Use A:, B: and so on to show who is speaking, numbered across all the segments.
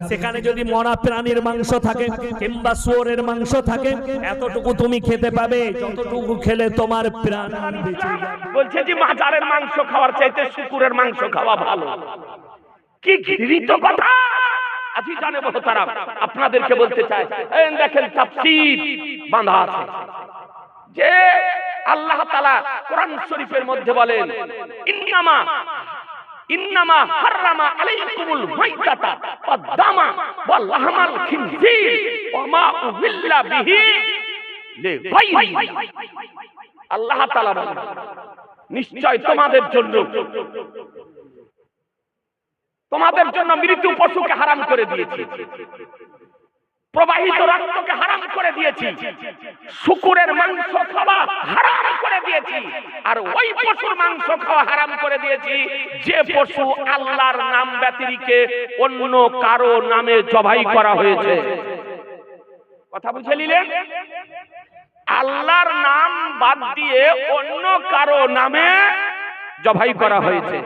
A: সেখানে যদি মরা প্রাণীর মাংস থাকে কিংবা শুয়োরের মাংস থাকে, এতটুকু তুমি খেতে পাবে, যতটুকু খেলে তোমার প্রাণ
B: বলছে যে মাজারের মাংস খাওয়ার চাইতে শুকুরের মাংস খাওয়া ভালো। কি ঘৃণিত কথা! তারা আপনাদেরকে বলতে এই দেখেন বাঁধা আছে। যে আল্লাহ তাআলা কোরআন শরীফের মধ্যে বলেন, ইন্নামা ইন্নামা হাররামা আলাইকুমুল মাইতাতা ওয়াদ দামা ওয়াল লাহমাল খিনজির ওয়া মা উহিল্লা বিহি লিগাইরি। আল্লাহ তাআলা বলেন, নিশ্চয় তোমাদের জন্য তোমাদের জন্য মৃত্যু পশুকে হারাম করে দিয়েছি, প্রবাহিত রক্তকে হারাম করে দিয়েছি, শুকুরের মাংস খাওয়া দিয়েছি। আর ওই পশুর মাংস খাওয়া হারাম করে দিয়েছি। যে পশু আল্লাহর নাম ব্যতিরিকে অন্য কারও নামে জবাই করা হয়েছে। কথা বুঝে নিলেন? আল্লাহর নাম বাদ দিয়ে অন্য কারও নামে জবাই করা হয়েছে।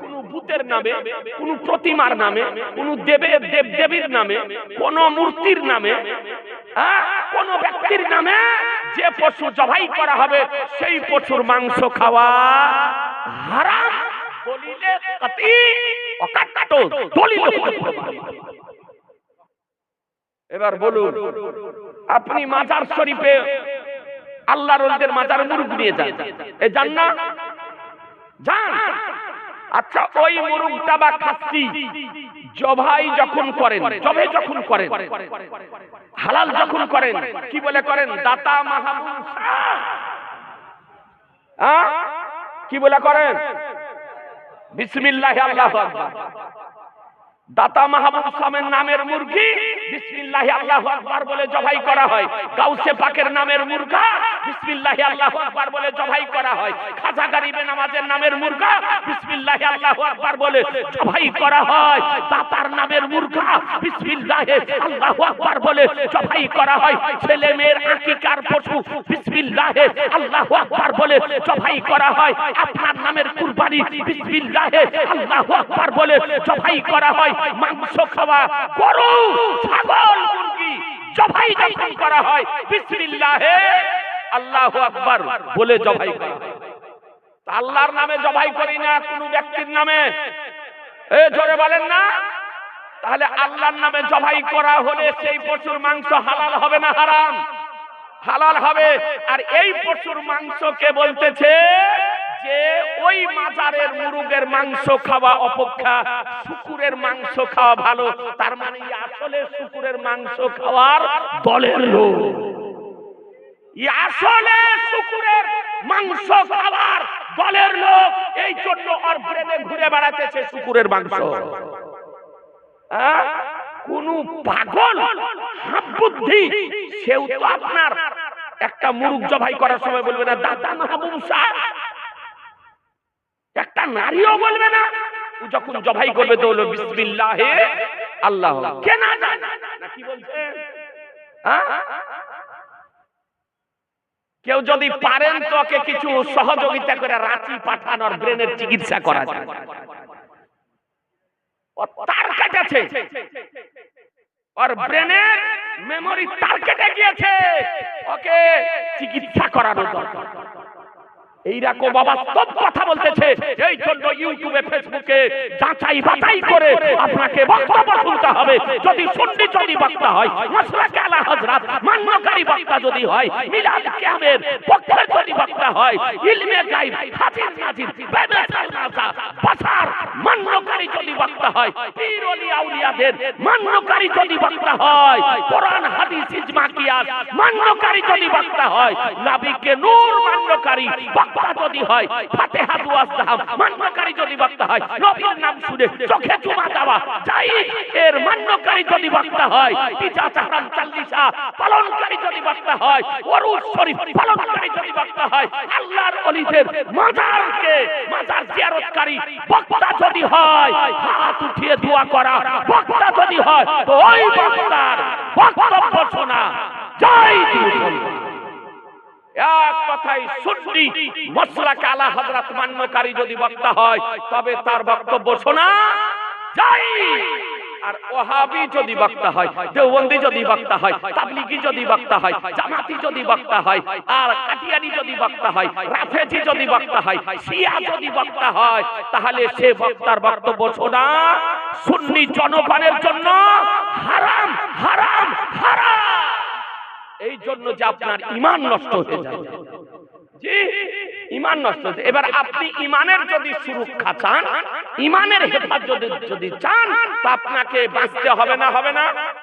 B: কোন ভূতের নামে কোন প্রতিমার নামে কোন দেবের দেব নামে কোন মূর্তির নামে হ্যাঁ, কোন ব্যক্তির নামে যে পশু জবাই করা হবে, সেই পশুর মাংস খাওয়া হারাম দলিলে কাতি অকাট্টো দলিল এবার বলুন, আপনি মাজার শরীফে আল্লাহ রোলদের মাজার মুরুগ নিয়ে যান। এ যান না? যান। আচ্ছা ওই মুরুগটা বা খাসি জবাই যখন করেন, জবে যখন করেন, হালাল যখন করেন, কি বলে করেন? দাতা মাহবুব কি বলে করেন? বিসমিল্লাহ আল্লাহ দাতা মাহবুব সামের নামের মুরগি বিসমিল্লাহি আল্লাহু আকবার বলে জবাই করা হয়। গাউসে পাকের নামের মুরগা বিসমিল্লাহি আল্লাহু আকবার বলে জবাই করা হয়। খাজা গরিবে নামাজের নামের মুরগা বিসমিল্লাহি আল্লাহু আকবার বলে জবাই করা হয়। দাতার নামের মুরগা বিসমিল্লাহি আল্লাহু আকবার বলে জবাই করা হয়। ছেলে মেয়ের আকিকার পশু বিসমিল্লাহি আল্লাহু আকবার বলে জবাই করা হয়। আপনার নামের কুরবানি বিসমিল্লাহি আল্লাহু আকবার বলে জবাই করা হয়। মাংস খাওয়া গরু, ছাগল, মুরগি জবাই যখন করা হয়, বিসমিল্লাহে আল্লাহু আকবার বলে জবাই করা। আল্লাহর নামে জবাই করি না, কোন ব্যক্তির নামে। এ, জোরে বলেন না। তাহলে আল্লাহর নামে জবাই করা হলে সেই পশুর মাংস হালাল হবে না হারাম? হালাল হবে। আর এই পশুর মাংসকে বলতেছে যে ওই মাজারের মুরুগের মাংস খাওয়া অপেক্ষা শুকুরের মাংস খাওয়া ভালো। তার মানে আসলে শুকুরের মাংস খাওয়ার দলের লোক। আসলে শুকুরের মাংস খাওয়ার দলের লোক, এই জন্য ওর ব্রেনে ঘুরে বেড়াতেছে শুকুরের মাংস। হ্যাঁ? কোন পাগল বুদ্ধি সেও তো আপনার একটা মুরুগ জবাই করার সময় বলবে না, দাদা মাহবুব সাহেব। একটা নারীও বলবে না যখন জবাই করবে তো হলো বিসমিল্লাহে আল্লাহ। কে না জানে? না কি বলছে? হ্যাঁ? কেউ যদি পারেন তোকে কিছু সহযোগিতা করে রাঁচি পাঠানোর ব্রেনের চিকিৎসা করা যায়। তার কাটাছে। ওর ব্রেনের মেমোরি তার কেটে গিয়েছে। ওকে চিকিৎসা করানো দরকার। এইরকম অবাস্তব কথা বলতেছে। এই জন্য ইউটিউবে ফেসবুকে যাচাই বাছাই করে আপনাকে বক্তব্য শুনতে হবে। যদি সুন্নি যদি বক্তা হয় মাসলাকে আলা হযরত, মান্যকারী বক্তা যদি হয়, মিলাদ কিয়ামের পক্ষে যদি বক্তা হয়, ইলমে গায়ব হাদিস নাজির বেদাতাল নাসা বাসার মান্যকারী যদি বক্তা হয়, পীর ওলি আউলিয়াদের মান্যকারী যদি বক্তা হয়, কোরআন, হাদিস, ইজমা, কিয়াস মান্যকারী যদি বক্তা হয়, নবীকে নূর মান্যকারী বক্তা যদি হয় ফাতিহা দুয়াস দাহাব মান্যকারী যদি বক্তা হয় নবীর নাম শুনে চোখে চুমা দেওয়া, যাই এর মান্যকারী যদি বক্তা হয় পিতা চাহরাম চাল্লিশা, পালনকারী যদি বক্তা হয় ওরুস শরীফ পালনকারী যদি বক্তা হয়, আল্লাহর অলিদের মাজারকে, মাজার জিয়ারতকারী বক্তা যদি হয়, হাত উঠিয়ে দোয়া করা বক্তা যদি হয় তো ওই বক্তার বক্তব্য শোনা। জয় দিন এক সুন্নি মশলা কালা হযরত মান্যকারী যদি বক্তা হয়, তবে তার বক্তব্য শোনা যাই আর ওহাবি যদি বক্তা হয়, দেওবন্দি যদি বক্তা হয়, তাবলিগি যদি বক্তা হয়, জামাতি যদি বক্তা হয়, আর কাটিয়ানি যদি বক্তা হয়, রাফেজি যদি বক্তা হয়, শিয়া যদি বক্তা হয়, তাহলে সে বক্তার বক্তব্য শোনা সুন্নি জনগণের জন্য হারাম হারাম হারাম। এই জন্য যে আপনার ইমান নষ্ট হয়ে যায়। ইমান নষ্ট হচ্ছে। এবার আপনি ইমানের যদি সুরক্ষা চান ইমানের হেফাজত যদি চান, তা আপনাকে বাঁচতে হবে না হবে না।